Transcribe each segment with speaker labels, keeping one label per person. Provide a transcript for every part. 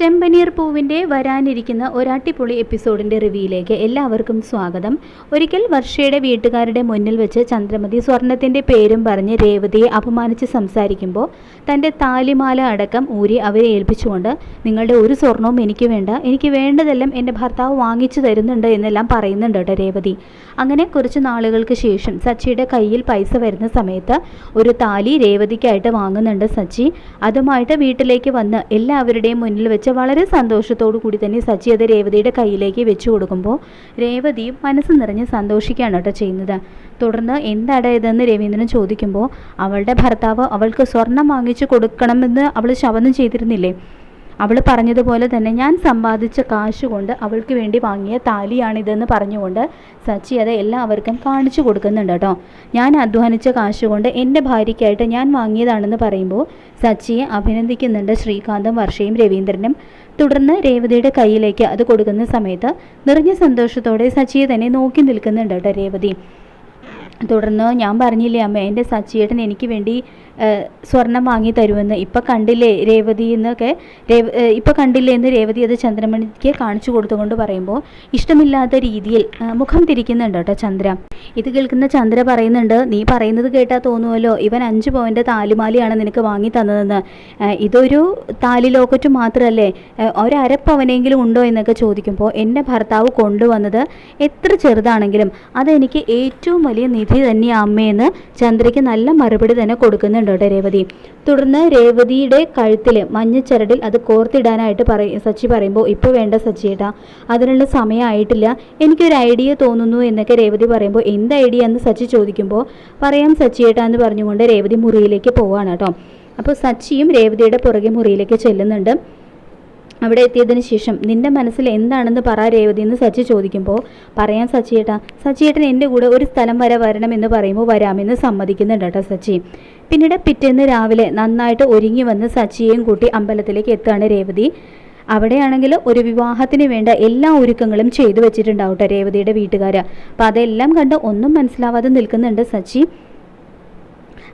Speaker 1: ചെമ്പനീർ പൂവിന്റെ വരാനിരിക്കുന്ന ഒരട്ടിപ്പൊളി എപ്പിസോഡിന്റെ റിവ്യൂയിലേക്ക് എല്ലാവർക്കും സ്വാഗതം. ഒരിക്കൽ വർഷയുടെ വീട്ടുകാരുടെ മുന്നിൽ വെച്ച് ചന്ദ്രമതി സ്വർണത്തിന്റെ പേരും പറഞ്ഞ് രേവതിയെ അപമാനിച്ച് സംസാരിക്കുമ്പോൾ തന്റെ താലിമാല അടക്കം ഊരി അവരെ ഏൽപ്പിച്ചുകൊണ്ട് നിങ്ങളുടെ ഒരു സ്വർണവും എനിക്ക് വേണ്ട എനിക്ക് വേണ്ടതെല്ലാം എന്റെ ഭർത്താവ് വാങ്ങിച്ചു തരുന്നുണ്ട് എന്നെല്ലാം പറയുന്നുണ്ട് കേട്ടോ രേവതി. അങ്ങനെ കുറച്ച് നാളുകൾക്ക് ശേഷം സച്ചിയുടെ കയ്യിൽ പൈസ വരുന്ന സമയത്ത് ഒരു താലി രേവതിക്കായിട്ട് വാങ്ങുന്നുണ്ട് സച്ചി. അതുമായിട്ട് വീട്ടിലേക്ക് വന്ന് എല്ലാവരുടെയും മുന്നിൽ വെച്ച് വളരെ സന്തോഷത്തോടു കൂടി തന്നെ സച്ചി അത് രേവതിയുടെ കയ്യിലേക്ക് വെച്ചു കൊടുക്കുമ്പോൾ രേവതിയും മനസ്സ് നിറഞ്ഞ് സന്തോഷിക്കുകയാണ് കേട്ടോ ചെയ്യുന്നത്. തുടർന്ന് എന്താണ് ഇതെന്ന് രവീന്ദ്രൻ ചോദിക്കുമ്പോൾ അവളുടെ ഭർത്താവ് അവൾക്ക് സ്വർണം വാങ്ങിച്ചു കൊടുക്കണമെന്ന് അവൾ ശപഥം ചെയ്തിരുന്നില്ലേ? അവൾ പറഞ്ഞതുപോലെ തന്നെ ഞാൻ സമ്പാദിച്ച കാശ് കൊണ്ട് അവൾക്ക് വേണ്ടി വാങ്ങിയ താലിയാണിതെന്ന് പറഞ്ഞുകൊണ്ട് സച്ചി അത് എല്ലാവർക്കും കാണിച്ചു കൊടുക്കുന്നുണ്ട് കേട്ടോ. ഞാൻ അധ്വാനിച്ച കാശ് കൊണ്ട് എന്റെ ഭാര്യയ്ക്കായിട്ട് ഞാൻ വാങ്ങിയതാണെന്ന് പറയുമ്പോൾ സച്ചിയെ അഭിനന്ദിക്കുന്നുണ്ട് ശ്രീകാന്തും വർഷയും രവീന്ദ്രനും. തുടർന്ന് രേവതിയുടെ കയ്യിലേക്ക് അത് കൊടുക്കുന്ന സമയത്ത് നിറഞ്ഞ സന്തോഷത്തോടെ സച്ചിയെ തന്നെ നോക്കി നിൽക്കുന്നുണ്ട് കേട്ടോ രേവതി. തുടർന്ന് ഞാൻ പറഞ്ഞില്ലേ അമ്മ എന്റെ സച്ചിയേട്ടൻ എനിക്ക് വേണ്ടി സ്വർണം വാങ്ങി തരുമെന്ന്. ഇപ്പം കണ്ടില്ലേ രേവതി എന്നൊക്കെ രേവ ഇപ്പം കണ്ടില്ലേ എന്ന് രേവതി അത് ചന്ദ്രമണിക്ക് കാണിച്ചു കൊടുത്തുകൊണ്ട് പറയുമ്പോൾ ഇഷ്ടമില്ലാത്ത രീതിയിൽ മുഖം തിരിക്കുന്നുണ്ട് കേട്ടോ ചന്ദ്ര. ഇത് കേൾക്കുന്ന ചന്ദ്ര പറയുന്നുണ്ട് നീ പറയുന്നത് കേട്ടാൽ തോന്നുമല്ലോ ഇവൻ അഞ്ച് പവന്റെ താലിമാലയാണ് നിനക്ക് വാങ്ങി തന്നതെന്ന്. ഇതൊരു താലി ലോക്കറ്റ് മാത്രമല്ലേ ഒരപ്പവനെങ്കിലും ഉണ്ടോ എന്നൊക്കെ ചോദിക്കുമ്പോൾ എന്റെ ഭർത്താവ് കൊണ്ടുവന്നത് എത്ര ചെറുതാണെങ്കിലും അതെനിക്ക് ഏറ്റവും വലിയ നിധി തന്നെയാണ് അമ്മയെന്ന് ചന്ദ്രയ്ക്ക് നല്ല മറുപടി തന്നെ കൊടുക്കുന്നുണ്ട്. കേട്ടോ രേവതി. തുടർന്ന് രേവതിയുടെ കഴുത്തിൽ മഞ്ഞച്ചരടിൽ അത് കോർത്തിടാനായിട്ട് പറയും സച്ചി പറയുമ്പോൾ ഇപ്പോൾ വേണ്ട സച്ചിയേട്ടാ അതിനുള്ള സമയമായിട്ടില്ല എനിക്കൊരു ഐഡിയ തോന്നുന്നു എന്നൊക്കെ രേവതി പറയുമ്പോൾ എന്ത് ഐഡിയ? എന്ന് സച്ചി ചോദിക്കുമ്പോൾ പറയാം സച്ചിയേട്ടാ എന്ന് പറഞ്ഞുകൊണ്ട് രേവതി മുറിയിലേക്ക് പോവാണ് കേട്ടോ. അപ്പോൾ സച്ചിയും രേവതിയുടെ പുറകെ മുറിയിലേക്ക് ചെല്ലുന്നുണ്ട്. അവിടെ എത്തിയതിന് ശേഷം നിന്റെ മനസ്സിൽ എന്താണെന്ന് പറ രേവതി എന്ന് സച്ചി ചോദിക്കുമ്പോൾ പറയാൻ സച്ചിയേട്ടാ സച്ചിയേട്ടൻ എന്റെ കൂടെ ഒരു സ്ഥലം വരെ വരണമെന്ന് പറയുമ്പോൾ വരാമെന്ന് സമ്മതിക്കുന്നുണ്ട് കേട്ടോ സച്ചി. പിന്നീട് പിറ്റേന്ന് രാവിലെ നന്നായിട്ട് ഒരുങ്ങി വന്ന് സച്ചിയെയും കൂട്ടി അമ്പലത്തിലേക്ക് എത്തുകയാണ് രേവതി. അവിടെയാണെങ്കിൽ ഒരു വിവാഹത്തിന് വേണ്ട എല്ലാ ഒരുക്കങ്ങളും ചെയ്തു വെച്ചിട്ടുണ്ടാവട്ടെ രേവതിയുടെ വീട്ടുകാർ അപ്പം അതെല്ലാം കണ്ട് ഒന്നും മനസ്സിലാവാതെ നിൽക്കുന്നുണ്ട് സച്ചി.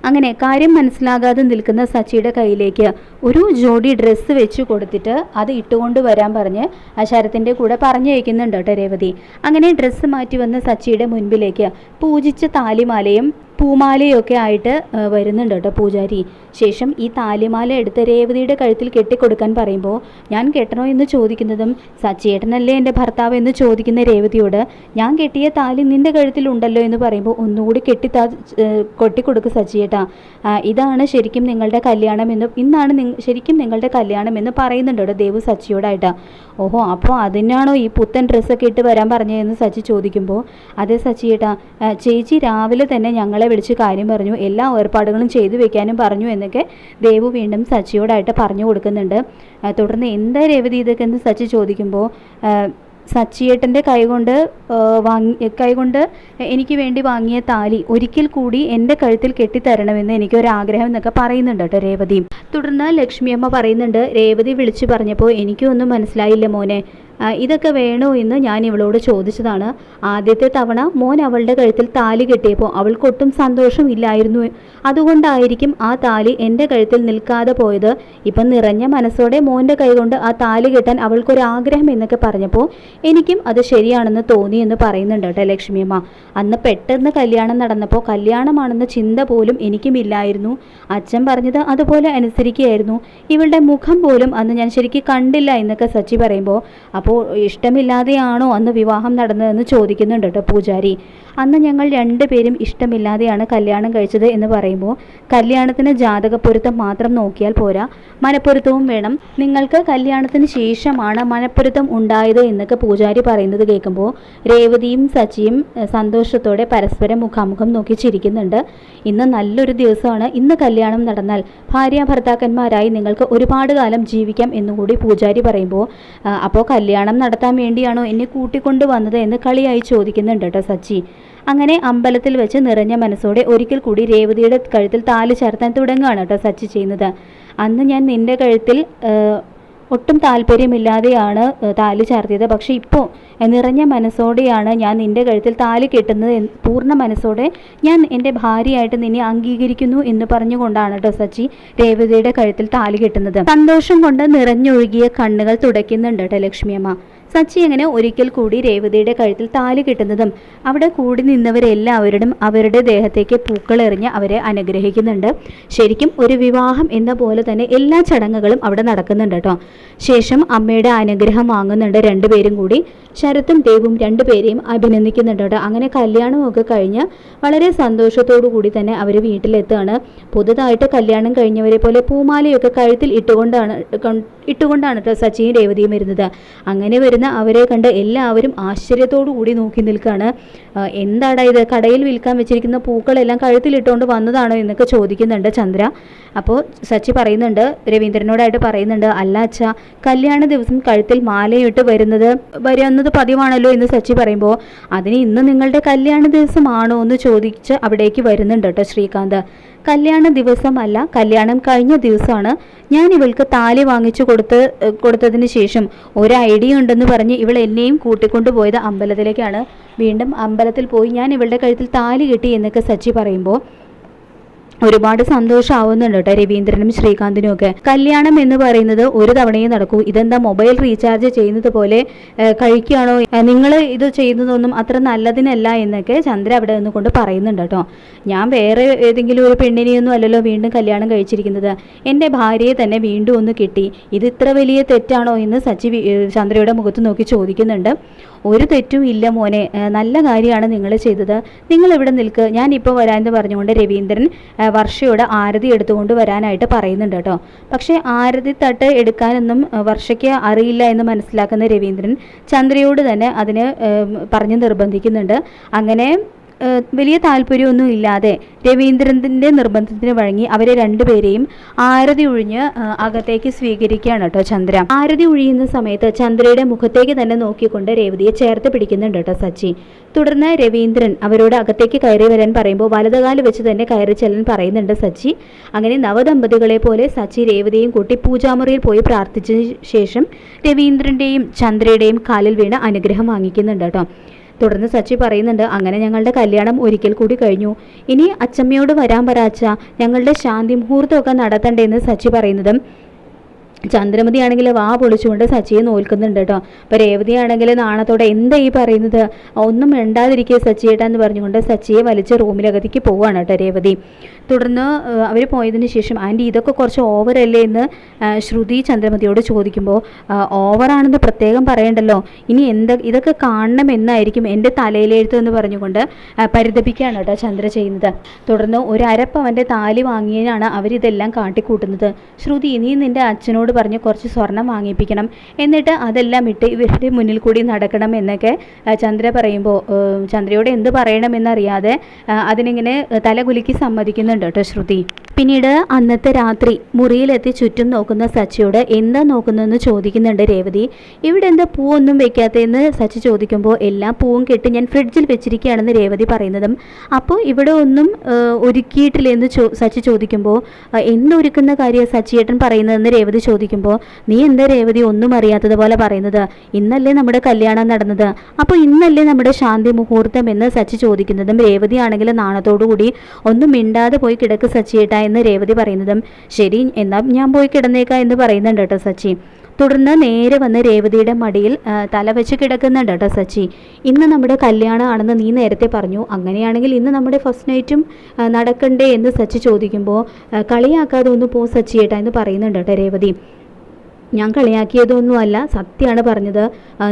Speaker 1: അങ്ങനെ കാര്യം മനസ്സിലാകാതെ നിൽക്കുന്ന സച്ചിയുടെ കയ്യിലേക്ക് ഒരു ജോഡി ഡ്രസ്സ് വെച്ച് കൊടുത്തിട്ട് അത് ഇട്ടുകൊണ്ട് വരാൻ പറഞ്ഞ് ശരത്തിന്റെ കൂടെ പറഞ്ഞു വയ്ക്കുന്നുണ്ട് കേട്ടോ രേവതി. അങ്ങനെ ഡ്രസ്സ് മാറ്റി വന്ന സച്ചിയുടെ മുൻപിലേക്ക് പൂജിച്ച താലിമാലയും പൂമാലയൊക്കെ ആയിട്ട് വരുന്നുണ്ട് കേട്ടോ പൂജാരി. ശേഷം ഈ താലിമാല എടുത്ത് രേവതിയുടെ കഴുത്തിൽ കെട്ടിക്കൊടുക്കാൻ പറയുമ്പോൾ ഞാൻ കെട്ടണോ എന്ന് ചോദിക്കുന്നതും സച്ചേട്ടനല്ലേ എന്റെ ഭർത്താവ് എന്ന് ചോദിക്കുന്ന രേവതിയോട് ഞാൻ കെട്ടിയ താലി നിന്റെ കഴുത്തിലുണ്ടല്ലോ എന്ന് പറയുമ്പോൾ ഒന്നുകൂടി കെട്ടി താ കൊട്ടിക്കൊടുക്കുക സച്ചിയേട്ടാ ഇതാണ് ശരിക്കും നിങ്ങളുടെ കല്യാണം എന്ന് ഇന്നാണ് ശരിക്കും നിങ്ങളുടെ കല്യാണം എന്ന് പറയുന്നുണ്ട് കേട്ടോ ദേവു സച്ചിയോടായിട്ട്. ഓഹോ അപ്പോൾ അതിനാണോ ഈ പുത്തൻ ഡ്രസ്സൊക്കെ ഇട്ട് വരാൻ പറഞ്ഞതെന്ന് സച്ചി ചോദിക്കുമ്പോൾ അതെ സച്ചിയേട്ടാ ചേച്ചി രാവിലെ തന്നെ ഞങ്ങളെ വിളിച്ച് കാര്യം പറഞ്ഞു എല്ലാ ഏർപ്പാടുകളും ചെയ്തു വെക്കാനും പറഞ്ഞു എന്നൊക്കെ ദേവു വീണ്ടും സച്ചിയോടായിട്ട് പറഞ്ഞു കൊടുക്കുന്നുണ്ട്. തുടർന്ന് എന്താ രേവതി ഇതൊക്കെ എന്ന് സച്ചി ചോദിക്കുമ്പോൾ സച്ചിയേട്ടന്റെ കൈകൊണ്ട് വാങ്ങി കൈകൊണ്ട് എനിക്ക് വേണ്ടി വാങ്ങിയ താലി ഒരിക്കൽ കൂടി എന്റെ കഴുത്തിൽ കെട്ടിത്തരണമെന്ന് എനിക്കൊരാഗ്രഹം എന്നൊക്കെ പറയുന്നുണ്ട് കേട്ടോ രേവതി. തുടർന്ന് ലക്ഷ്മിയമ്മ പറയുന്നുണ്ട് രേവതി വിളിച്ചു പറഞ്ഞപ്പോൾ എനിക്കൊന്നും മനസ്സിലായില്ല മോനെ. ഇതൊക്കെ വേണോ എന്ന് ഞാൻ ഇവളോട് ചോദിച്ചതാണ്. ആദ്യത്തെ തവണ മോൻ അവളുടെ കഴുത്തിൽ താലി കെട്ടിയപ്പോൾ അവൾക്കൊട്ടും സന്തോഷമില്ലായിരുന്നു അതുകൊണ്ടായിരിക്കും ആ താലി എന്റെ കഴുത്തിൽ നിൽക്കാതെ പോയത്. ഇപ്പം നിറഞ്ഞ മനസ്സോടെ മോന്റെ കൈകൊണ്ട് ആ താലി കെട്ടാൻ അവൾക്കൊരാഗ്രഹം എന്നൊക്കെ പറഞ്ഞപ്പോൾ എനിക്കും അത് ശരിയാണെന്ന് തോന്നി എന്ന് പറയുന്നുണ്ട് കേട്ടോ ലക്ഷ്മിയമ്മ അന്ന് പെട്ടെന്ന് കല്യാണം നടന്നപ്പോൾ കല്യാണമാണെന്ന ചിന്ത പോലും എനിക്കും ഇല്ലായിരുന്നു അച്ഛൻ പറഞ്ഞത് അതുപോലെ അനുസരിക്കുകയായിരുന്നു. ഇവളുടെ മുഖം പോലും അന്ന് ഞാൻ ശരിക്കും കണ്ടില്ല എന്നൊക്കെ സച്ചി പറയുമ്പോൾ അപ്പോൾ ഇഷ്ടമില്ലാതെയാണോ അന്ന് വിവാഹം നടന്നതെന്ന് ചോദിക്കുന്നുണ്ട് കേട്ടോ പൂജാരി. അന്ന് ഞങ്ങൾ രണ്ടുപേരും ഇഷ്ടമില്ലാതെയാണ് കല്യാണം കഴിച്ചത് എന്ന് പറയുമ്പോൾ കല്യാണത്തിന് ജാതകപ്പൊരുത്തം മാത്രം നോക്കിയാൽ പോരാ. മനപ്പൊരുത്തവും വേണം. നിങ്ങൾക്ക് കല്യാണത്തിന് ശേഷമാണ് മനപ്പൊരുത്തം ഉണ്ടായത് എന്നൊക്കെ പൂജാരി പറയുന്നത് കേൾക്കുമ്പോൾ രേവതിയും സച്ചിയും സന്തോഷത്തോടെ പരസ്പരം മുഖാമുഖം നോക്കി ചിരിക്കുന്നുണ്ട്. ഇന്ന് നല്ലൊരു ദിവസമാണ്. ഇന്ന് കല്യാണം നടന്നാൽ ഭാര്യ ഭർത്താക്കന്മാരായി നിങ്ങൾക്ക് ഒരുപാട് കാലം ജീവിക്കാം എന്നുകൂടി പൂജാരി പറയുമ്പോൾ അപ്പോൾ കല്യാണം നടത്താൻ വേണ്ടിയാണോ എന്നെ കൂട്ടിക്കൊണ്ടു വന്നത്? എന്ന് കളിയായി ചോദിക്കുന്നുണ്ട് കേട്ടോ സച്ചി അങ്ങനെ അമ്പലത്തിൽ വെച്ച് നിറഞ്ഞ മനസ്സോടെ ഒരിക്കൽ കൂടി രേവതിയുടെ കഴുത്തിൽ താൽ ചേർത്താൻ തുടങ്ങുകയാണ് കേട്ടോ സച്ചി ചെയ്യുന്നത്. അന്ന് ഞാൻ നിന്റെ കഴുത്തിൽ ഒട്ടും താല്പര്യമില്ലാതെയാണ് താലി ചാർത്തിയത്. പക്ഷേ ഇപ്പോൾ നിറഞ്ഞ മനസ്സോടെയാണ് ഞാൻ നിന്റെ കഴുത്തിൽ താലി കെട്ടുന്നത് പൂർണ മനസ്സോടെ ഞാൻ എന്റെ ഭാര്യയായിട്ട് നിന്നെ അംഗീകരിക്കുന്നു എന്ന് പറഞ്ഞുകൊണ്ടാണ് കേട്ടോ സച്ചി രേവതിയുടെ കഴുത്തിൽ താലി കെട്ടുന്നത്. സന്തോഷം കൊണ്ട് നിറഞ്ഞൊഴുകിയ കണ്ണുകൾ തുടയ്ക്കുന്നുണ്ട് കേട്ടോ ലക്ഷ്മിയമ്മ സച്ചി അങ്ങനെ ഒരിക്കൽ കൂടി രേവതിയുടെ കഴുത്തിൽ താലി കിട്ടുന്നതും അവിടെ കൂടി നിന്നവരെല്ലാവരും അവരുടെ ദേഹത്തേക്ക് പൂക്കൾ എറിഞ്ഞ് അവരെ അനുഗ്രഹിക്കുന്നുണ്ട്. ശരിക്കും ഒരു വിവാഹം എന്ന പോലെ തന്നെ എല്ലാ ചടങ്ങുകളും അവിടെ നടക്കുന്നുണ്ട് കേട്ടോ. ശേഷം അമ്മയുടെ അനുഗ്രഹം വാങ്ങുന്നുണ്ട് രണ്ടുപേരും കൂടി. ശരത്തും ദേവും രണ്ടുപേരെയും അഭിനന്ദിക്കുന്നുണ്ട് കേട്ടോ. അങ്ങനെ കല്യാണമൊക്കെ കഴിഞ്ഞ് വളരെ സന്തോഷത്തോടു കൂടി തന്നെ അവർ വീട്ടിലെത്തുകയാണ്. പുതുതായിട്ട് കല്യാണം കഴിഞ്ഞവരെ പോലെ പൂമാലയൊക്കെ കഴുത്തിൽ ഇട്ടുകൊണ്ടാണ് ഇട്ടുകൊണ്ടാണ് കേട്ടോ സച്ചിയും രേവതിയും വരുന്നത് അങ്ങനെ അവരെ കണ്ട് എല്ലാവരും ആശ്ചര്യത്തോടു കൂടി നോക്കി നിൽക്കുകയാണ് എന്താടാ ഇത്? കടയിൽ വിൽക്കാൻ വെച്ചിരിക്കുന്ന പൂക്കളെല്ലാം കഴുത്തിലിട്ടുകൊണ്ട് വന്നതാണോ എന്നൊക്കെ ചോദിക്കുന്നുണ്ട് ചന്ദ്ര. അപ്പോൾ സച്ചി പറയുന്നുണ്ട് രവീന്ദ്രനോടായിട്ട് പറയുന്നുണ്ട് അല്ല അച്ഛാ കല്യാണ ദിവസം കഴുത്തിൽ മാലയിട്ട് വരുന്നത് വരുന്നത് പതിവാണല്ലോ എന്ന് സച്ചി പറയുമ്പോൾ അതിന് ഇന്ന് നിങ്ങളുടെ കല്യാണ ദിവസമാണോ? എന്ന് ചോദിച്ച് അവിടേക്ക് വരുന്നുണ്ട് കേട്ടോ ശ്രീകാന്ത്. കല്യാണ ദിവസമല്ല കല്യാണം കഴിഞ്ഞ ദിവസമാണ്. ഞാൻ ഇവൾക്ക് താലി വാങ്ങിച്ചു കൊടുത്ത് കൊടുത്തതിന് ശേഷം ഒരു ഐഡിയ ഉണ്ടെന്ന് പറഞ്ഞ് ഇവൾ എന്നെയും കൂട്ടിക്കൊണ്ടു പോയത് അമ്പലത്തിലേക്കാണ്. വീണ്ടും അമ്പലത്തിൽ പോയി ഞാൻ ഇവളുടെ കഴുത്തിൽ താലി കിട്ടി എന്നൊക്കെ സച്ചി പറയുമ്പോൾ ഒരുപാട് സന്തോഷമാവുന്നുണ്ട് കേട്ടോ രവീന്ദ്രനും ശ്രീകാന്തിനും ഒക്കെ. കല്യാണം എന്ന് പറയുന്നത് ഒരു തവണയും നടക്കൂ. ഇതെന്താ മൊബൈൽ റീചാർജ് ചെയ്യുന്നത് പോലെ കഴിക്കുകയാണോ? നിങ്ങൾ ഇത് ചെയ്യുന്നതൊന്നും അത്ര നല്ലതിനല്ല എന്നൊക്കെ ചന്ദ്ര അവിടെ നിന്ന് കൊണ്ട് പറയുന്നുണ്ട് കേട്ടോ. ഞാൻ വേറെ ഏതെങ്കിലും ഒരു പെണ്ണിനെയൊന്നും അല്ലല്ലോ വീണ്ടും കല്യാണം കഴിച്ചിരിക്കുന്നത്. എന്റെ ഭാര്യയെ തന്നെ വീണ്ടും ഒന്ന് കിട്ടി. ഇത് ഇത്ര വലിയ തെറ്റാണോ എന്ന് സച്ചി ചന്ദ്രയുടെ മുഖത്ത് നോക്കി ചോദിക്കുന്നുണ്ട്. ഒരു തെറ്റും ഇല്ല മോനെ. നല്ല കാര്യമാണ് നിങ്ങൾ ചെയ്തത്. നിങ്ങൾ ഇവിടെ നിൽക്ക്? ഞാൻ ഇപ്പോൾ വരാമെന്ന് പറഞ്ഞുകൊണ്ട് രവീന്ദ്രൻ വർഷയോട് ആരതി എടുത്തുകൊണ്ട് വരാനായിട്ട് പറയുന്നുണ്ട് കേട്ടോ. പക്ഷേ ആരതി തട്ട് എടുക്കാനൊന്നും വർഷയ്ക്ക് അറിയില്ല എന്ന് മനസ്സിലാക്കുന്ന രവീന്ദ്രൻ ചന്ദ്രയോട് തന്നെ അതിന് പറഞ്ഞ് നിർബന്ധിക്കുന്നുണ്ട്. അങ്ങനെ വലിയ താല്പര്യമൊന്നും ഇല്ലാതെ രവീന്ദ്രന്റെ നിർബന്ധത്തിന് വഴങ്ങി അവരെ രണ്ടുപേരെയും ആരതി ഒഴിഞ്ഞ് അകത്തേക്ക് സ്വീകരിക്കുകയാണ് കേട്ടോ ചന്ദ്ര. ആരതി ഒഴിയുന്ന സമയത്ത് ചന്ദ്രയുടെ മുഖത്തേക്ക് തന്നെ നോക്കിക്കൊണ്ട് രേവതിയെ ചേർത്ത് പിടിക്കുന്നുണ്ട് കേട്ടോ സച്ചി. തുടർന്ന് രവീന്ദ്രൻ അവരോട് അകത്തേക്ക് കയറി വരാൻ പറയുമ്പോൾ വലതുകാൽ വെച്ച് തന്നെ കയറി ചെല്ലാൻ പറയുന്നുണ്ട് സച്ചി. അങ്ങനെ നവദമ്പതികളെ പോലെ സച്ചി രേവതിയും കൂട്ടി പൂജാമുറിയിൽ പോയി പ്രാർത്ഥിച്ച ശേഷം രവീന്ദ്രന്റെയും ചന്ദ്രയുടെയും കാലിൽ വീണ് അനുഗ്രഹം വാങ്ങിക്കുന്നുണ്ട് കേട്ടോ. തുടർന്ന് സച്ചി പറയുന്നുണ്ട് അങ്ങനെ ഞങ്ങളുടെ കല്യാണം ഒരിക്കൽ കൂടി കഴിഞ്ഞു. ഇനി അച്ചമ്മയോട് വരാൻ പറ ഞങ്ങളുടെ ശാന്തി മുഹൂർത്തമൊക്കെ നടത്തണ്ടേന്ന് സച്ചി പറയുന്നത്. ചന്ദ്രമതി ആണെങ്കിൽ വാ പൊളിച്ചുകൊണ്ട് സച്ചിയെ നോൽക്കുന്നുണ്ട് കേട്ടോ. അപ്പോൾ രേവതി ആണെങ്കിൽ നാണത്തോടെ എന്താ ഈ പറയുന്നത്? ഒന്നും മിണ്ടാതിരിക്കുക സച്ചിയേട്ടാ എന്ന് പറഞ്ഞുകൊണ്ട് സച്ചിയെ വലിച്ച് റൂമിലകത്തേക്ക് പോവുകയാണ് കേട്ടോ രേവതി. തുടർന്ന് അവർ പോയതിന് ശേഷം ആന്റി ഇതൊക്കെ കുറച്ച് ഓവറല്ലേ? എന്ന് ശ്രുതി ചന്ദ്രമതിയോട് ചോദിക്കുമ്പോൾ ഓവറാണെന്ന് പ്രത്യേകം പറയണ്ടല്ലോ. ഇനി എന്താ ഇതൊക്കെ കാണണം എന്നായിരിക്കും എന്റെ തലയിലെഴുത്ത് എന്ന് പറഞ്ഞുകൊണ്ട് പരിതപിക്കുകയാണ് കേട്ടോ ചന്ദ്ര ചെയ്യുന്നത്. തുടർന്ന് ഒരു അരപ്പവന്റെ താലി വാങ്ങിയതിനാണ് അവരിതെല്ലാം കാട്ടിക്കൂട്ടുന്നത്. ശ്രുതി നീ നിന്റെ അച്ഛനോട് പറഞ്ഞ് കുറച്ച് സ്വർണം വാങ്ങിപ്പിക്കണം. എന്നിട്ട് അതെല്ലാം ഇട്ട് ഇവരുടെ മുന്നിൽ കൂടി നടക്കണം എന്നൊക്കെ ചന്ദ്ര പറയുമ്പോൾ ചന്ദ്രയോട് എന്ത് പറയണമെന്നറിയാതെ അതിനിങ്ങനെ തലകുലുക്കി സമ്മതിക്കുന്നുണ്ട്. കേട്ടോ ശ്രുതി. പിന്നീട് അന്നത്തെ രാത്രി മുറിയിലെത്തി ചുറ്റും നോക്കുന്ന സച്ചിയോട് എന്താ നോക്കുന്നതെന്ന് ചോദിക്കുന്നുണ്ട് രേവതി. ഇവിടെ എന്താ പൂവൊന്നും വെക്കാത്തതെന്ന്? സച്ചി ചോദിക്കുമ്പോൾ എല്ലാ പൂവും കെട്ടി ഞാൻ ഫ്രിഡ്ജിൽ വെച്ചിരിക്കുകയാണെന്ന് രേവതി പറയുന്നതും. അപ്പോൾ ഇവിടെ ഒന്നും ഒരുക്കിയിട്ടില്ല? എന്ന് ചോ സച്ചി ചോദിക്കുമ്പോൾ എന്നൊരുക്കുന്ന കാര്യം സച്ചിയേട്ടൻ പറയുന്നതെന്ന് രേവതി ചോദിക്കുമ്പോൾ നീ എന്താ രേവതി ഒന്നും അറിയാത്തതുപോലെ പറയുന്നത്? ഇന്നല്ലേ നമ്മുടെ കല്യാണം നടന്നത്. അപ്പോൾ ഇന്നല്ലേ നമ്മുടെ ശാന്തി മുഹൂർത്തം? എന്ന് സച്ചി ചോദിക്കുന്നതും രേവതി ആണെങ്കിൽ നാണത്തോടുകൂടി ഒന്നും മിണ്ടാതെ പോയി കിടക്ക് സച്ചിയേട്ടാ എന്ന് രേവതി പറയുന്നതും ശരി എന്നാൽ ഞാൻ പോയി കിടന്നേക്കാം എന്ന് പറയുന്നുണ്ട് കേട്ടോ സച്ചി. തുടർന്ന് നേരെ വന്ന് രേവതിയുടെ മടിയിൽ തല വെച്ച് കിടക്കുന്നുണ്ട് കേട്ടോ സച്ചി. ഇന്ന് നമ്മുടെ കല്യാണമാണെന്ന് നീ നേരത്തെ പറഞ്ഞു. അങ്ങനെയാണെങ്കിൽ ഇന്ന് നമ്മുടെ ഫസ്റ്റ് നൈറ്റും നടക്കണ്ടേ എന്ന് സച്ചി ചോദിക്കുമ്പോൾ കളിയാക്കാതെ ഒന്ന് പോ സച്ചിയേട്ടാ എന്ന് പറയുന്നുണ്ട് കേട്ടോ രേവതി. ഞാൻ കളിയാക്കിയതൊന്നുമല്ല സത്യമാണ് പറഞ്ഞത്.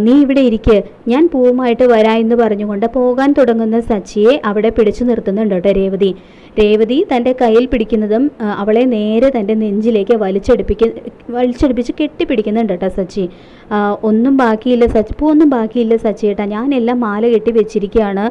Speaker 1: നീ ഇവിടെ ഇരിക്ക്. ഞാൻ പൂവുമായിട്ട് വരാ എന്ന് പറഞ്ഞുകൊണ്ട് പോകാൻ തുടങ്ങുന്ന സച്ചിയെ അവിടെ പിടിച്ചു നിർത്തുന്നുണ്ട് കേട്ടോ രേവതി. രേവതി തന്റെ കയ്യിൽ പിടിക്കുന്നതും അവളെ നേരെ തന്റെ നെഞ്ചിലേക്ക് വലിച്ചെടുപ്പിക്ക വലിച്ചെടുപ്പിച്ച് കെട്ടിപ്പിടിക്കുന്നുണ്ട് കേട്ടോ സച്ചി. ഒന്നും ബാക്കിയില്ല സച്ചി പൂ ഒന്നും ബാക്കിയില്ല സച്ചിയേട്ടാ ഞാൻ എല്ലാം മാല കെട്ടി വെച്ചിരിക്കുകയാണ്.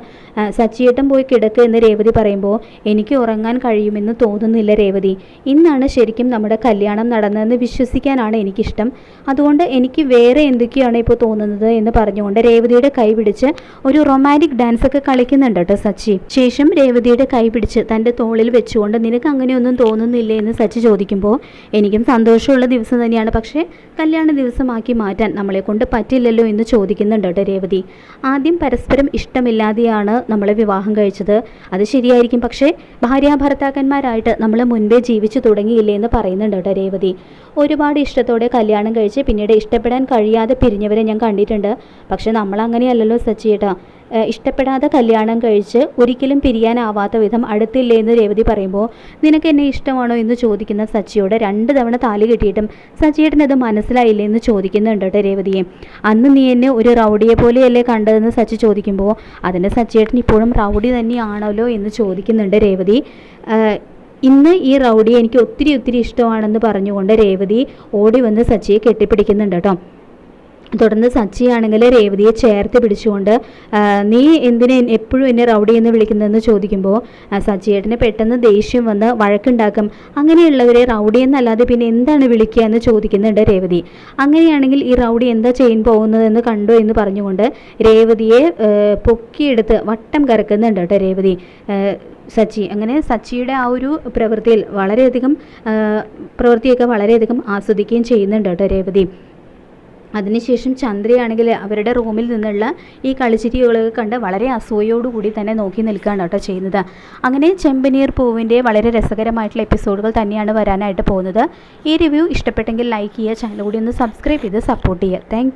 Speaker 1: സച്ചിയേട്ടൻ പോയി കിടക്ക് എന്ന് രേവതി പറയുമ്പോൾ എനിക്ക് ഉറങ്ങാൻ കഴിയുമെന്ന് തോന്നുന്നില്ല രേവതി. ഇന്നാണ് ശരിക്കും നമ്മുടെ കല്യാണം നടന്നതെന്ന് വിശ്വസിക്കാനാണ് എനിക്കിഷ്ടം ഇഷ്ടം. അതുകൊണ്ട് എനിക്ക് വേറെ എന്തൊക്കെയാണ് ഇപ്പോൾ തോന്നുന്നത് എന്ന് പറഞ്ഞുകൊണ്ട് രേവതിയുടെ കൈ പിടിച്ച് ഒരു റൊമാന്റിക് ഡാൻസ് ഒക്കെ കളിക്കുന്നുണ്ട് കേട്ടോ സച്ചി. ശേഷം രേവതിയുടെ കൈ പിടിച്ച് തന്റെ തോളിൽ വെച്ചുകൊണ്ട് നിനക്ക് അങ്ങനെയൊന്നും തോന്നുന്നില്ലേ എന്ന് സച്ചി ചോദിക്കുമ്പോൾ എനിക്കും സന്തോഷമുള്ള ദിവസം തന്നെയാണ്. പക്ഷേ കല്യാണ ദിവസമാക്കി മാറ്റാൻ നമ്മളെ കൊണ്ട് പറ്റില്ലല്ലോ എന്ന് ചോദിക്കുന്നുണ്ട് കേട്ടോ രേവതി. ആദ്യം പരസ്പരം ഇഷ്ടമില്ലാതെയാണ് നമ്മളെ വിവാഹം കഴിച്ചത്. അത് ശരിയായിരിക്കും. പക്ഷേ ഭാര്യ ഭർത്താക്കന്മാരായിട്ട് നമ്മൾ മുൻപേ ജീവിച്ചു തുടങ്ങിയില്ലേ എന്ന് പറയുന്നുണ്ട് കേട്ടോ രേവതി. ഒരുപാട് ഇഷ്ടത്തോടെ കല്യാണം കഴിച്ച് പിന്നീട് ഇഷ്ടപ്പെടാൻ കഴിയാതെ പിരിഞ്ഞവരെ ഞാൻ കണ്ടിട്ടുണ്ട്. പക്ഷെ നമ്മളങ്ങനെയല്ലല്ലോ സച്ചിയേട്ടാ ഏഹ് ഇഷ്ടപ്പെടാതെ കല്യാണം കഴിച്ച് ഒരിക്കലും പിരിയാനാവാത്ത വിധം അടുത്തില്ലേ എന്ന് രേവതി പറയുമ്പോൾ നിനക്ക് എന്നെ ഇഷ്ടമാണോ എന്ന് ചോദിക്കുന്ന സച്ചിയോട് രണ്ട് തവണ താലി കെട്ടിയിട്ടും സച്ചിയേട്ടനത് മനസ്സിലായില്ലേ എന്ന് ചോദിക്കുന്നുണ്ട് കേട്ടോ രേവതിയെ. അന്ന് നീ എന്നെ ഒരു റൗഡിയെ പോലെയല്ലേ കണ്ടതെന്ന് സച്ചി ചോദിക്കുമ്പോൾ അതിന്റെ സച്ചിയേട്ടൻ ഇപ്പോഴും റൗഡി തന്നെയാണല്ലോ എന്ന് ചോദിക്കുന്നുണ്ട് രേവതി. ഇന്ന് ഈ റൗഡി എനിക്ക് ഒത്തിരി ഒത്തിരി ഇഷ്ടമാണെന്ന് പറഞ്ഞുകൊണ്ട് രേവതി ഓടി വന്ന് സച്ചിയെ കെട്ടിപ്പിടിക്കുന്നുണ്ട് കേട്ടോ. തുടർന്ന് സച്ചിയാണെങ്കിൽ രേവതിയെ ചേർത്ത് പിടിച്ചുകൊണ്ട് നീ എന്തിനെ എപ്പോഴും എന്നെ റൗഡി എന്ന് വിളിക്കുന്നതെന്ന് ചോദിക്കുമ്പോൾ സച്ചിയേട്ടന് പെട്ടെന്ന് ദേഷ്യം വന്ന് വഴക്കുണ്ടാക്കും. അങ്ങനെയുള്ളവരെ റൗഡി എന്നല്ലാതെ പിന്നെ എന്താണ് വിളിക്കുക എന്ന് ചോദിക്കുന്നുണ്ട് രേവതി. അങ്ങനെയാണെങ്കിൽ ഈ റൗഡി എന്താ ചെയ്യാൻ പോകുന്നതെന്ന് കണ്ടോ എന്ന് പറഞ്ഞുകൊണ്ട് രേവതിയെ പൊക്കിയെടുത്ത് വട്ടം കറക്കുന്നുണ്ട് കേട്ടോ രേവതി. സച്ചി. അങ്ങനെ സച്ചിയുടെ ആ ഒരു പ്രവൃത്തിയിൽ വളരെയധികം പ്രവൃത്തിയൊക്കെ വളരെയധികം ആസ്വദിക്കുകയും ചെയ്യുന്നുണ്ട് കേട്ടോ രേവതി. അതിനുശേഷം ചന്ദ്രയാണെങ്കിൽ അവരുടെ റൂമിൽ നിന്നുള്ള ഈ കളിച്ചിരികളൊക്കെ കണ്ട് വളരെ അസൂയോടുകൂടി തന്നെ നോക്കി നിൽക്കുകയാണ് കേട്ടോ ചെയ്യുന്നത്. അങ്ങനെ ചെമ്പനീർ പൂവിന്റെ വളരെ രസകരമായിട്ടുള്ള എപ്പിസോഡുകൾ തന്നെയാണ് വരാനായിട്ട് പോകുന്നത്. ഈ റിവ്യൂ ഇഷ്ടപ്പെട്ടെങ്കിൽ ലൈക്ക് ചെയ്യുക ചാനൽ കൂടി ഒന്ന് സബ്സ്ക്രൈബ് ചെയ്ത് സപ്പോർട്ട് ചെയ്യുക. താങ്ക്